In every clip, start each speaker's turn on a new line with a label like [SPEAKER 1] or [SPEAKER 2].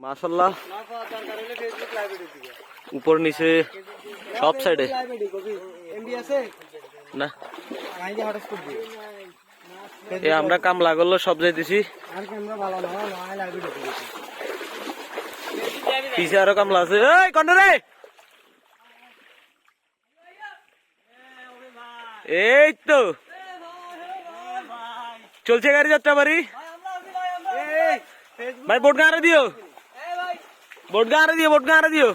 [SPEAKER 1] মাশাল্লাহ উপর, নিচে, সব সাইডে। না। এ, আমরা কামলা করল সব যাইতেছি। পিছে আরও কামলা আছে। এই, কন্ড রে! এই তো। চলছে গাড়ি যাত্রা বাড়ি ভাই বোট গাঁরে দিও? বোট গাঁরে দিও দিও।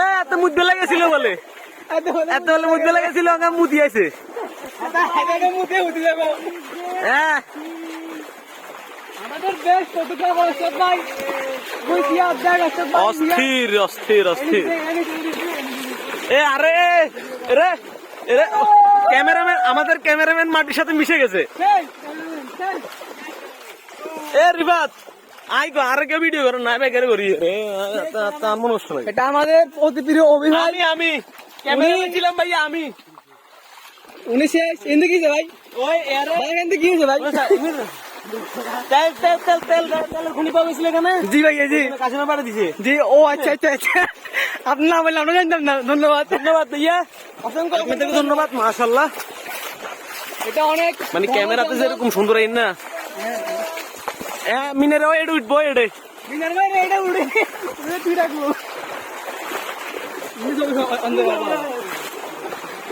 [SPEAKER 1] এ এত লেগেছিল বলে। এত বলে লেগেছিল মুদি আছে হ্যাঁ অস্থির অস্থির অস্থির। এ আরে রে রে ক্যামেরাম্যান আমাদের ক্যামেরাম্যান মাটির সাথে মিশে গেছে। এ রিবাত ভিডিও করো না বেকারে করি? রে
[SPEAKER 2] এটা আমাদের অতি প্রিয় অভিভাবক।
[SPEAKER 1] আমি আমি। ক্যামেরাম্যান ছিলাম ভাই আমি।
[SPEAKER 2] উনি শেষ এনতে কি ভাই।
[SPEAKER 1] ওই এরে
[SPEAKER 2] ভাই এনতে কি ভাই।
[SPEAKER 1] তেল তেল তেল তেল তেলের খুনি পাওয়া গেছিল এখানে?
[SPEAKER 2] জি ভাই জি।
[SPEAKER 1] কাশিমা পাড়ে দিছে।
[SPEAKER 2] জি ও আচ্ছা আচ্ছা আচ্ছা। আপনি না বললে আমরা জানতাম না। ধন্যবাদ।
[SPEAKER 1] ধন্যবাদ ভাইয়া। অসংখ্য আপনাদেরকে ধন্যবাদ মাশাল্লাহ
[SPEAKER 2] এটা অনেক
[SPEAKER 1] মানে ক্যামেরাতে যেরকম সুন্দর আইন না? হ্যাঁ মিনের এডে উঠবো এডে
[SPEAKER 2] বিনার ভাই এটা উড়ে উড়ে তুই রাখব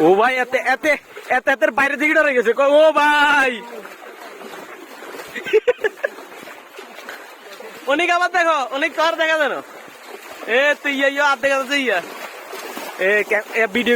[SPEAKER 1] ও ভাই এতে এতে এতে এতের বাইরে থেকে ডরে গেছে ও ভাই অনেক আবার দেখো অনেক কার দেখা জানো এ তুই ইয়া ইয়া আর দেখা যাচ্ছে ইয়া এ ভিডিও